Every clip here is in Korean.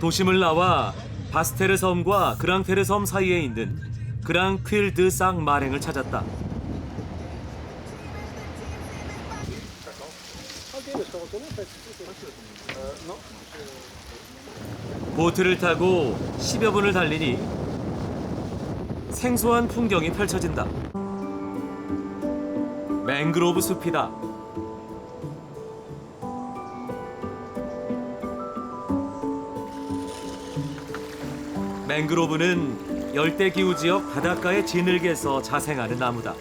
도심을 나와 바스테르 섬과 그랑테르 섬 사이에 있는 그랑퀼 드상 마랭을 찾았다. 보트를 타고 10여 분을 달리니 생소한 풍경이 펼쳐진다. 맹그로브 숲이다. 맹그로브는 열대 기후 지역 바닷가의 진흙에서 자생하는 나무다.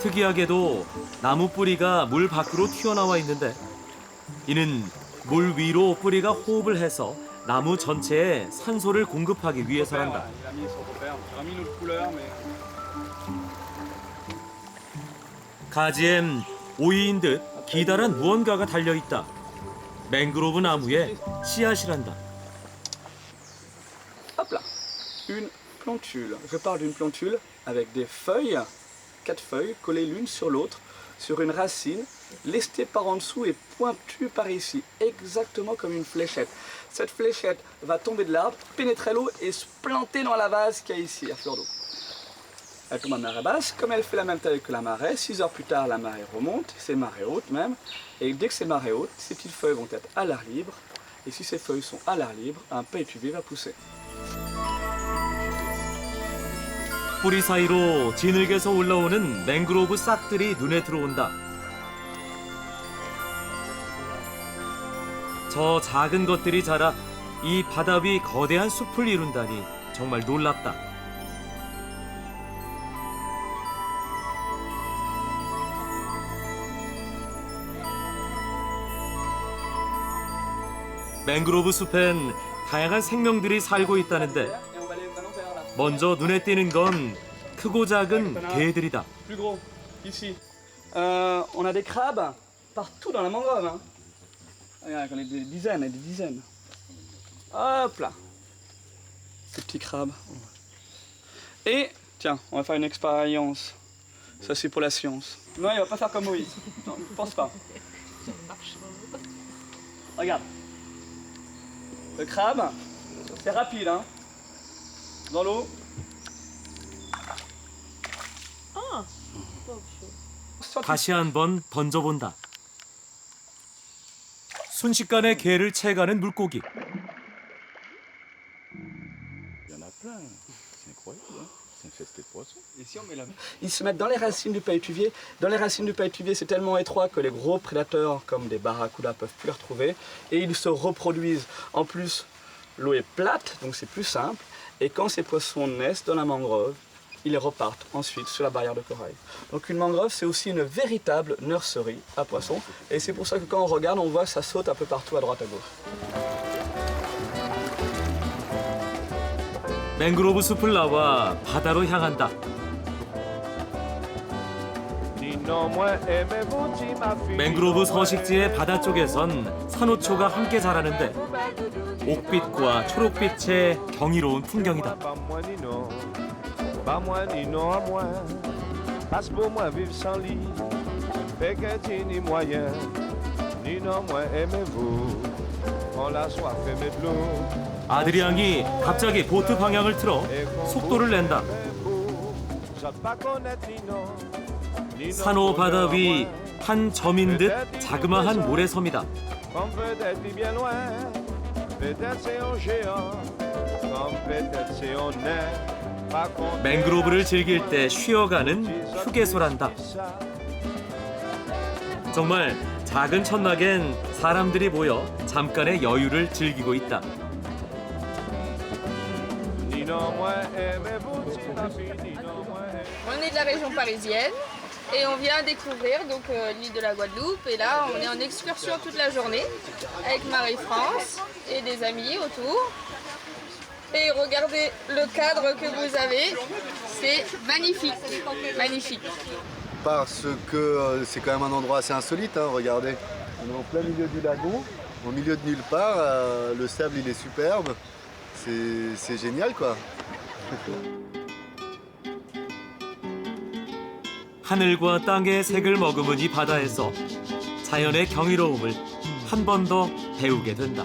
특이하게도 나무 뿌리가 물 밖으로 튀어나와 있는데 이는 물 위로 뿌리가 호흡을 해서 나무 전체에 산소를 공급하기 위해서란다. 가지엔 오이인 듯 기다란 무언가가 달려 있다. 맹그로브 나무의 씨앗이란다. Hop là. Une plantule. Je parle d'une plantule avec des feuilles, quatre feuilles collées l'une sur l'autre, sur une racine, lestée par en dessous et pointue par ici, exactement comme une fléchette. Cette fléchette va tomber de l'arbre, pénétrer l'eau et se planter dans la vase qu'il y a ici, à fleur d'eau. Elle tombe à marée basse, comme elle fait la même taille que la marée, 6 heures plus tard la marée remonte, c'est marée haute même, et dès que c'est marée haute, ces petites feuilles vont être à l'air libre, et si ces feuilles sont à l'air libre, un pétuvier va pousser. 뿌리 사이로 진흙에서 올라오는 맹그로브 싹들이 눈에 들어온다. 저 작은 것들이 자라 이 바다 위 거대한 숲을 이룬다니 정말 놀랍다. 맹그로브 숲엔 다양한 생명들이 살고 있다는데 먼저 눈에 띄는 건 크고 작은 개들이다. plus gros, ici. Euh, on a des crabes partout dans la mangrove. Hein. Regarde, j'en ai des dizaines et des dizaines. Hop là. Ces petits crabes. Et, tiens, on va faire une expérience. Ça, c'est pour la science. Non, il va pas faire comme Moïse. Non, je pense pas. Regarde. Le crabe, c'est rapide, hein. Dans l'eau. 다시 한번 던져본다. 순식간에 개를 채가는 물고기. Il y en a plein. C'est incroyable. Hein poissons. Ils se mettent dans les racines du paillettuvier. Dans les racines du paillettuvier, c'est tellement étroit que les gros prédateurs comme des barracudas peuvent plus les retrouver. Et ils se reproduisent. En plus, l'eau est plate, donc c'est plus simple. Et quand ces poissons naissent dans la mangrove, ils repartent ensuite sur la barrière de corail. Donc une mangrove, c'est aussi une véritable nurserie à poissons. Et c'est pour ça que quand on regarde, on voit que ça saute un peu partout à droite à gauche. 맹그로브 숲을 나와 바다로 향한다. 맹그로브 서식지의 바다 쪽에선 산호초가 함께 자라는데 옥빛과 초록빛의 경이로운 풍경이다. 아드리앙이 갑자기 보트 방향을 틀어 속도를 낸다. 산호 바다 위. 한 점인 듯 자그마한 모래섬이다. 맹그로브를 즐길 때 쉬어가는 휴게소란다. 정말 작은 천막엔 사람들이 모여 잠깐의 여유를 즐기고 있다. Euh. Parce que euh, c'est quand même un endroit assez insolite, hein, regardez. On est en plein milieu du lagon, au milieu de nulle part, euh, le sable il est superbe, c'est génial quoi. 하늘과 땅의 색을 머금은 이 바다에서 자연의 경이로움을 한 번 더 배우게 된다.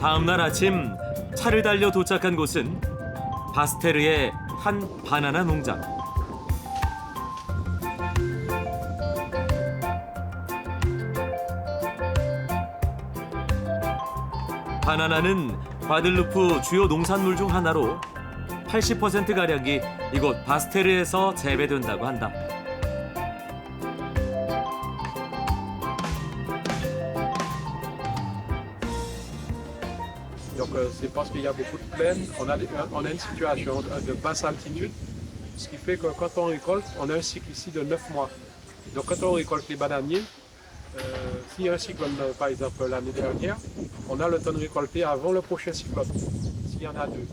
다음 날 아침 차를 달려 도착한 곳은 바스테르의 한 바나나 농장. 바나나는 과들루프 주요 농산물 중 하나로 80%가량이 이곳 바스테르에서 재배된다고 한다. Donc euh, c'est parce qu'il y a beaucoup de plaine, on a, une situation de, de basse altitude, ce qui fait que quand on récolte, on a un cycle ici de 9 mois. Donc quand on récolte les bananiers, euh, s'il y a un cyclone euh, par exemple l'année dernière, on a le temps de récolter avant le prochain cyclone, s'il y en a deux.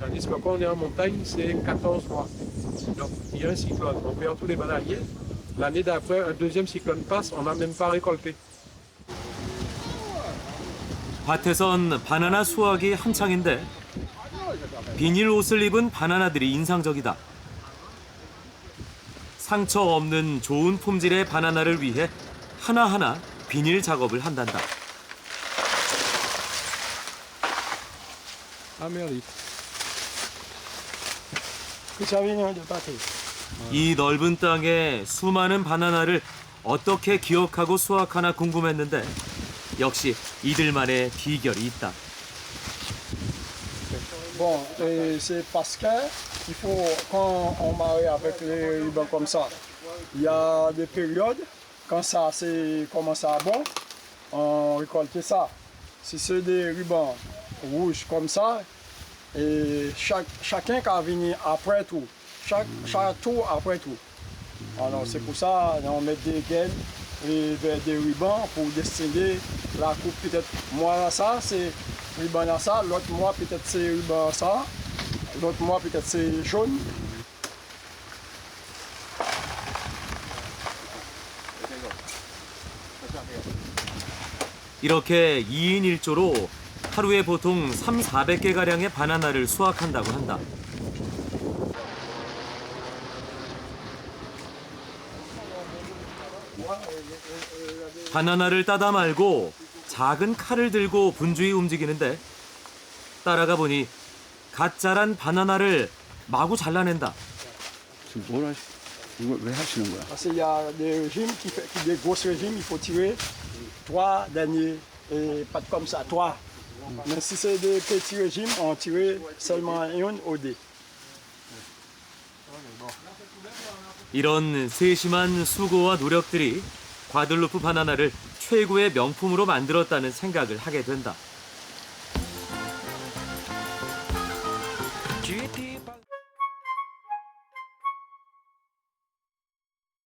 Tandis que quand on est en montagne, c'est 14 mois. Donc il y a un cyclone, on perd tous les bananiers. L'année d'après, un deuxième cyclone passe, on n'a même pas récolté. 밭에선 바나나 수확이 한창인데 비닐 옷을 입은 바나나들이 인상적이다. 상처 없는 좋은 품질의 바나나를 위해 하나하나 비닐 작업을 한단다. Amérique. 이 넓은 땅에 수많은 바나나를 어떻게 기억하고 수확하나 궁금했는데 역시 이들만의 비결이 있다. Bon, et c'est parce que il faut, quand on marie avec les rubans comme ça, il y a des périodes, quand ça c'est commence à bon, on récolte ça. Si c'est des rubans rouges comme ça, et chaque, chacun qui a venu après tout, chaque, chaque tour après tout. Alors c'est pour ça on met des gaines et des des rubans pour distinguer la coupe peut-être. Moi ça c'est ruban à ça, l'autre mois peut-être c'est ruban à ça, l'autre mois peut-être c'est jaune. 이렇게 2인 1조로 하루에 보통 3, 400개 가량의 바나나를 수확한다고 한다. 바나나를 따다 말고 작은 칼을 들고 분주히 움직이는데 따라가 보니 갓 자란 바나나를 마구 잘라낸다. 지금 뭘 하시, 이걸 왜 하시는 거야? Parce qu'il y a des régimes qui fait qui- des gros régimes, il faut tirer trois derniers et pas comme ça, trois. Mais si c'est des petits régimes, on tire seulement une au dé. 이런 세심한 수고와 노력들이 과들루프 바나나를 최고의 명품으로 만들었다는 생각을 하게 된다.